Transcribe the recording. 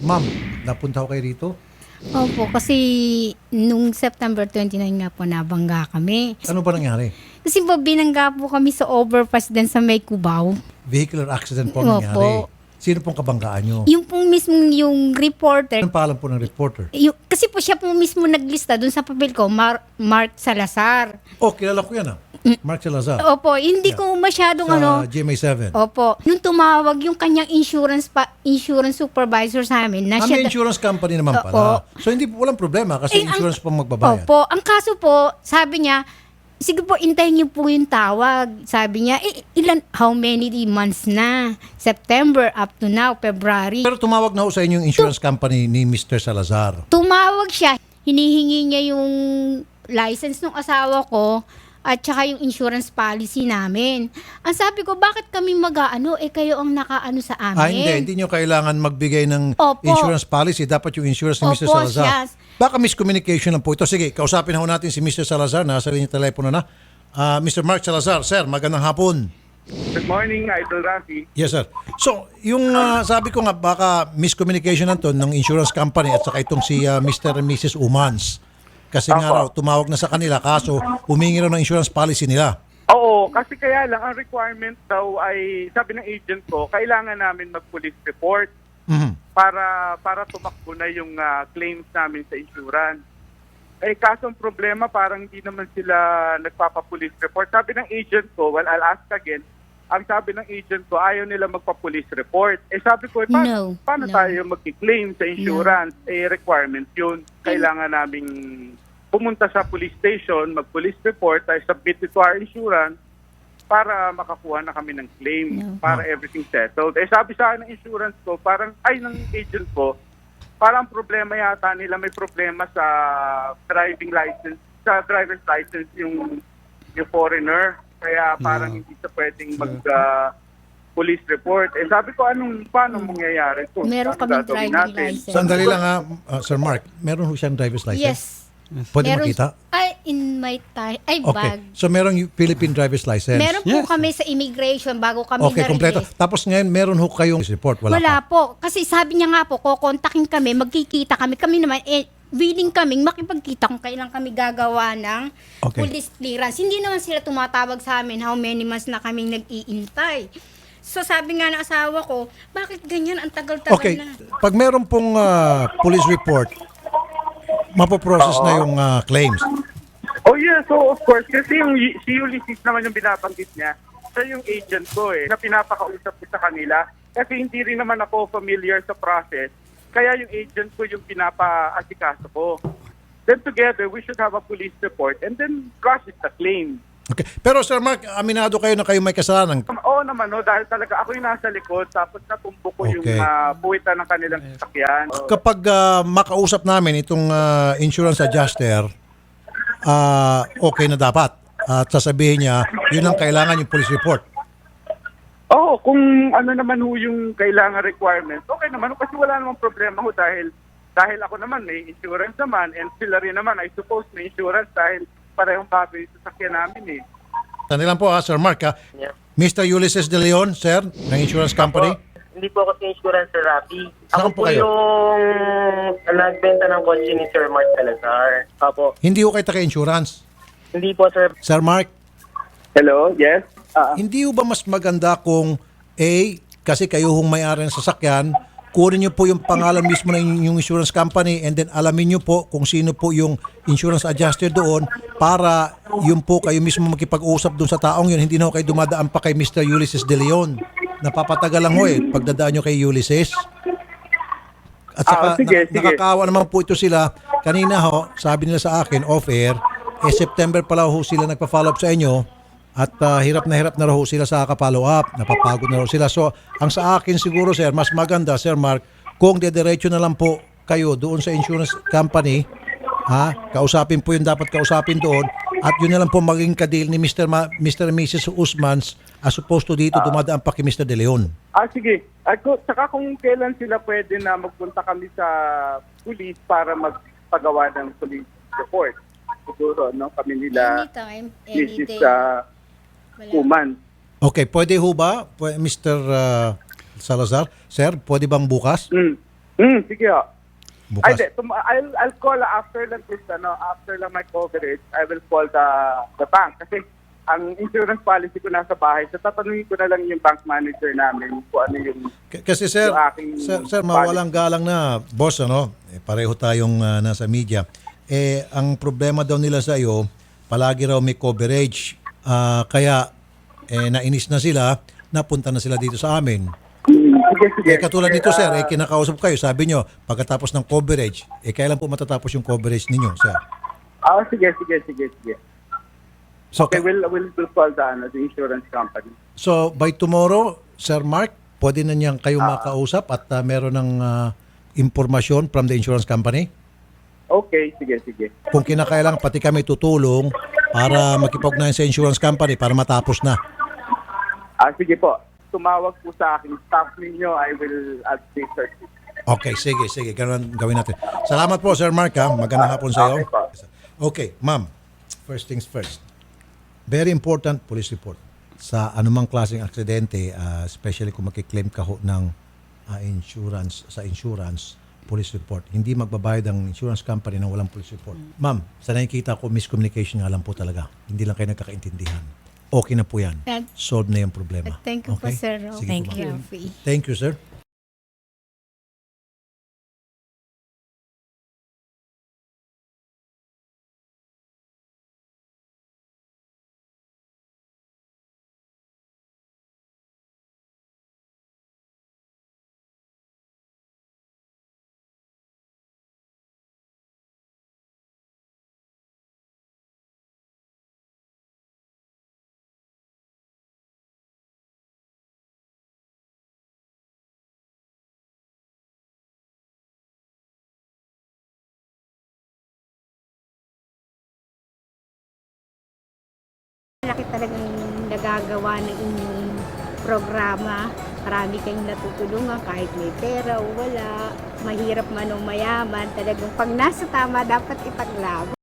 Ma'am, napunta ko kayo rito. Opo, kasi nung September 29 nga po nabangga kami. Ano ba nangyari? Kasi po binangga po kami sa overpass din sa May Cubao. Vehicular accident po Opo. nangyari. Sino pong kabanggaan nyo? Yung pong mismo yung reporter, Anong pangalan po ng reporter? yung, kasi po siya po mismo naglista dun sa papel ko, Mar- Mark Salazar. Oh, kilala ko yan ah. Mark Salazar. Opo, hindi ko masyadong sa ano, GMA7. Opo. Nung tumawag yung kanyang insurance pa, insurance supervisor sa amin na Ah, siya insurance company naman pala. So hindi po walang problema kasi Eh, ang- insurance po magbabayad. Opo. Ang kaso po, sabi niya, sige po, intayin niyo po yung tawag. Sabi niya, eh, ilan, how many months na? September up to now, February. Pero tumawag na ho sa inyo yung insurance company ni Mr. Salazar. Tumawag siya, hinihingi niya yung license ng asawa ko at saka yung insurance policy namin. Ang sabi ko, bakit kami mag-ano? Eh, kayo ang nakaano sa amin. Ah, hindi. Hindi nyo kailangan magbigay ng Opo. insurance policy. Dapat yung insurance ni Mr. Opo, Salazar. yes. Baka miscommunication lang po ito. Sige, kausapin na ho natin si Mr. Salazar. Nasa linya telepono na. Ah, Mr. Mark Salazar, sir, magandang hapon. Good morning, Idol Rafi. Yes, sir. So, yung ah, sabi ko nga, baka miscommunication na to ng insurance company at saka itong si ah, Mr. and Mrs. Umans. Kasi nga Opo. raw, tumawag na sa kanila, kaso humingi raw ng insurance policy nila. Oo, kasi kaya lang, ang requirement daw ay, sabi ng agent ko, kailangan namin mag-police report Mhm. para para tumakbo na yung ah, claims namin sa insurance. Eh, kaso ang problema, parang hindi naman sila nagpapa-police report. Sabi ng agent ko, well, I'll ask again, ang sabi ng agent ko, ayaw nila magpa-police report. Eh, sabi ko, eh, paano, No, paano no. tayo mag-claim sa insurance? Eh, requirement yun. Kailangan naming pumunta sa police station, mag-police report, tayo submit it to our insurance para makakuha na kami ng claim, No. para everything settled. Eh, sabi sa akin ng insurance ko, parang, ay, ng agent ko, parang problema yata nila, may problema sa driving license, sa driver's license yung, yung foreigner. Kaya parang hindi siya pwedeng mag ah, police report. Eh sabi ko, anong, paano mangyayari ito? Meron Paano kaming gagawin driving natin? license. Sandali lang ha, ah, Sir Mark. Meron ho siyang driver's license? Yes. Pwede Meron- makita? Ay, in my tie, ay Okay. bag. So merong Philippine driver's license? Meron po kami sa immigration bago kami Okay, kompleto. Tapos ngayon, meron ho kayong report? Wala, Wala, pa? po. Kasi sabi niya nga po, kukontakin kami, magkikita kami. Kami naman, eh, willing kaming makipagkita kung kailan kami gagawa ng Okay. police clearance. Hindi naman sila tumatawag sa amin how many months na kaming nag-iintay. So sabi nga ng asawa ko, bakit ganyan? Ang tagal-tagal Okay, na. pag meron pong ah, police report, mapoprocess na yung ah, claims. Oh yeah, so of course, kasi yung si Ulysses naman yung binabanggit niya, siya yung agent ko eh, na pinapakausap ko sa kanila. Kasi hindi rin naman ako familiar sa process, kaya yung agent ko yung pinapa-asikaso ko. Then together, we should have a police report and then process the claim. Okay. Pero Sir Mark, aminado kayo na kayo may kasalanan. Oo naman, no, dahil talaga ako yung nasa likod, tapos natumbok ko yung Okay. uh, puwitan ng kanilang sasakyan. Kapag ah, makausap namin itong ah, insurance adjuster, ah, okay na dapat. At sasabihin niya, yun ang kailangan yung police report. Kung ano naman ho yung kailangan requirement, okay naman kasi wala namang problema ho dahil dahil ako naman may insurance naman and sila rin naman I suppose may insurance dahil parehong bagay sa sasakyan namin eh. Sandali lang po ha, Sir Mark ha. Yeah. Mr. Ulysses De Leon, sir, ng insurance company. Po, hindi po ako sa insurance, Sir Rafi. Saan Ako po po kayo? yung nagbenta ng kotse ni Sir Mark Salazar. Opo. Hindi ho kayo taga-insurance. Hindi po, Sir. Sir Mark, Hello, yes? Ah, hindi ho ba mas maganda kung A, kasi kayo hong may-ari ng sasakyan, kunin niyo po yung pangalan mismo ng inyong insurance company and then alamin niyo po kung sino po yung insurance adjuster doon para yun po kayo mismo makipag-usap doon sa taong yun. Hindi na kayo dumadaan pa kay Mr. Ulysses De Leon. Napapatagal lang ho eh, pagdadaan niyo kay Ulysses. At saka, Ah, sige, na- sige. nakakawa naman po ito sila. Kanina ho, sabi nila sa akin, off-air, eh September pala ho sila nagpa-follow up sa inyo at ah, hirap na hirap na raw sila sa follow up. Napapagod na raw sila. So, ang sa akin siguro, sir, mas maganda, Sir Mark, kung dediretso na lang po kayo doon sa insurance company, ha, kausapin po yung dapat kausapin doon at yun na lang po maging kadil ni Mr. Ma- Mr. and Mrs. Usmans as opposed to dito dumadaan pa kay Mr. De Leon. ah sige. Ako, saka kung kailan sila pwede na magpunta kami sa police para magpagawa ng police report. Siguro, no? Kami nila, Anytime, Mrs. anyday. Uh. Kuman. Okay, pwede ho ba, Pwe- Mr. ah, Salazar? Sir, pwede bang bukas? Mm. Hmm, sige ho. Ay, Bukas. di, tum- I'll, I'll call after lang this, ano, after lang my coverage, I will call the, the bank. Kasi ang insurance policy ko nasa bahay, so tatanungin ko na lang yung bank manager namin kung ano yung K- Kasi sir, Yung aking sir, sir mawalang galang na boss ano, eh, pareho tayong ah, nasa media. Eh ang problema daw nila sa iyo, palagi raw may coverage. Ah, kaya eh nainis na sila, napunta na sila dito sa amin. Sige, sige. Eh katulad nito sir, eh kinakausap kayo, sabi nyo, pagkatapos ng coverage, eh kailan po matatapos yung coverage ninyo, sir? Ah, sige, sige, sige, sige. So, Okay, we'll, we'll, we'll call the, ano, the insurance company. so by tomorrow, Sir Mark, pwede na niyang kayo Ah. makausap at ah, meron ng ah, impormasyon from the insurance company? Okay, sige, sige. kung kinakailangan pati kami tutulong para makipag sa insurance company para matapos na. Ah, sige po. Tumawag po sa akin. Staff ninyo, I will update her. Okay, sige, sige. Ganun gawin natin. Salamat po, Sir Mark. Ha? Magandang hapon sa iyo. Okay po. Okay, ma'am. First things first. Very important police report. Sa anumang klaseng aksidente, ah, especially kung makiklaim ka ho ng ah, insurance, sa insurance, police report. Hindi magbabayad ang insurance company ng walang police report. Ma'am, sa nakikita ko, miscommunication nga lang po talaga. Hindi lang kayo nagkakaintindihan. Okay na po yan. Thank- Solved na yung problema. Thank you po? Sir. Sige Thank po, you. ma'am. Thank you, sir. Laki talagang nagagawa ng inyong programa. Marami kayong natutulungan kahit may pera o wala. Mahirap man o mayaman. Talagang pag nasa tama, dapat ipaglaban.